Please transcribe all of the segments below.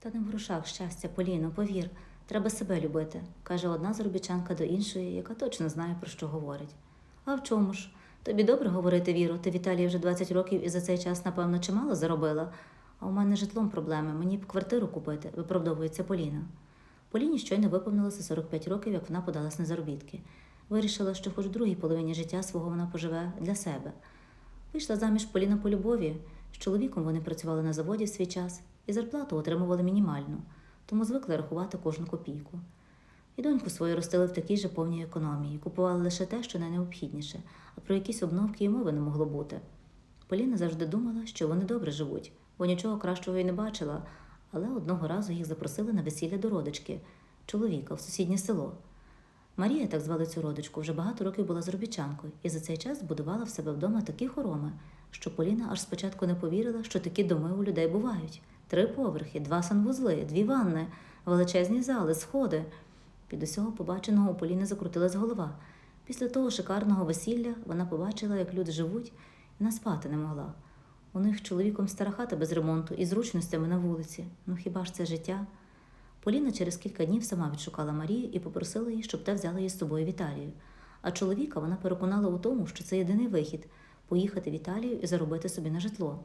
Та не в грошах щастя, Поліно, повір, треба себе любити, каже одна заробітчанка до іншої, яка точно знає, про що говорить. А в чому ж? Тобі добре говорити, Віро, ти в Італії вже 20 років і за цей час, напевно, чимало заробила. А у мене житлом проблеми, мені б квартиру купити, виправдовується Поліна. Поліні щойно виповнилося 45 років, як вона подалась на заробітки. Вирішила, що хоч в другій половині життя свого вона поживе для себе. Вийшла заміж Поліна по любові. З чоловіком вони працювали на заводі в свій час і зарплату отримували мінімальну, тому звикли рахувати кожну копійку. І доньку свою ростили в такій же повній економії, купували лише те, що найнеобхідніше, а про якісь обновки і мови не могло бути. Поліна завжди думала, що вони добре живуть, бо нічого кращого й не бачила, але одного разу їх запросили на весілля до родички, чоловіка в сусіднє село. Марія, так звали цю родичку, вже багато років була заробітчанкою і за цей час збудувала в себе вдома такі хороми, що Поліна аж спочатку не повірила, що такі доми у людей бувають: три поверхи, два санвузли, дві ванни, величезні зали, сходи. Від усього побаченого у Поліни закрутилась голова. Після того шикарного весілля вона побачила, як люди живуть, і наспати не могла. У них чоловіком стара хата без ремонту і зручностями на вулиці. Ну хіба ж це життя? Поліна через кілька днів сама відшукала Марію і попросила її, щоб та взяла її з собою в Італію. А чоловіка вона переконала у тому, що це єдиний вихід поїхати в Італію і заробити собі на житло.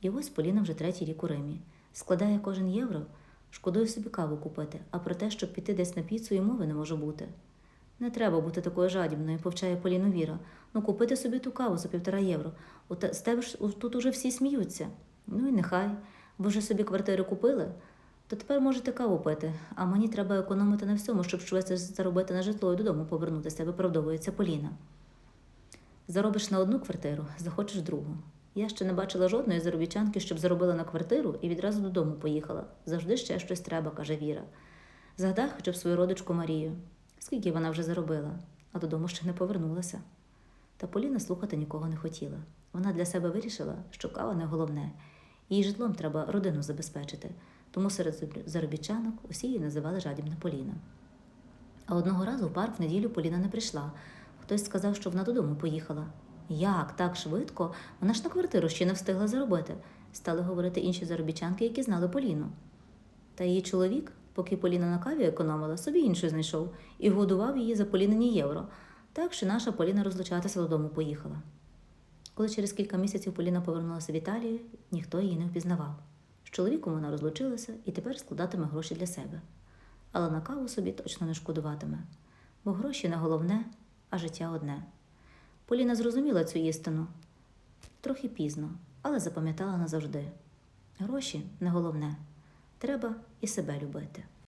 І ось Поліна вже третій рік у Римі. Складає кожен євро, шкодує собі каву купити, а про те, щоб піти десь на піцу і мови не може бути. Не треба бути такою жадібною, повчає Поліну Віра. Ну, купити собі ту каву за півтора євро. З тебе ж тут уже всі сміються. Ну і нехай. Ви вже собі квартири купили, то тепер можете каву пити, а мені треба економити на всьому, щоб швидше заробити на житло і додому повернутися, виправдовується Поліна. Заробиш на одну квартиру, захочеш другу. Я ще не бачила жодної заробітчанки, щоб заробила на квартиру і відразу додому поїхала. Завжди ще щось треба, каже Віра. Згадай хоча б свою родичку Марію. Скільки вона вже заробила, а додому ще не повернулася. Та Поліна слухати нікого не хотіла. Вона для себе вирішила, що кава не головне. Їй житлом треба родину забезпечити, тому серед заробітчанок усі її називали жадібна Поліна. А одного разу в парк в неділю Поліна не прийшла. Хтось сказав, що вона додому поїхала. Як так швидко? Вона ж на квартиру ще не встигла заробити, стали говорити інші заробітчанки, які знали Поліну. Та її чоловік, поки Поліна на каві економила, собі іншу знайшов і годував її за Полінині євро. Так що наша Поліна розлучатися додому поїхала. Коли через кілька місяців Поліна повернулася в Італію, ніхто її не впізнавав. Чоловіком вона розлучилася і тепер складатиме гроші для себе. Але на каву собі точно не шкодуватиме, бо гроші не головне, а життя одне. Поліна зрозуміла цю істину трохи пізно, але запам'ятала назавжди. Гроші не головне. Треба і себе любити.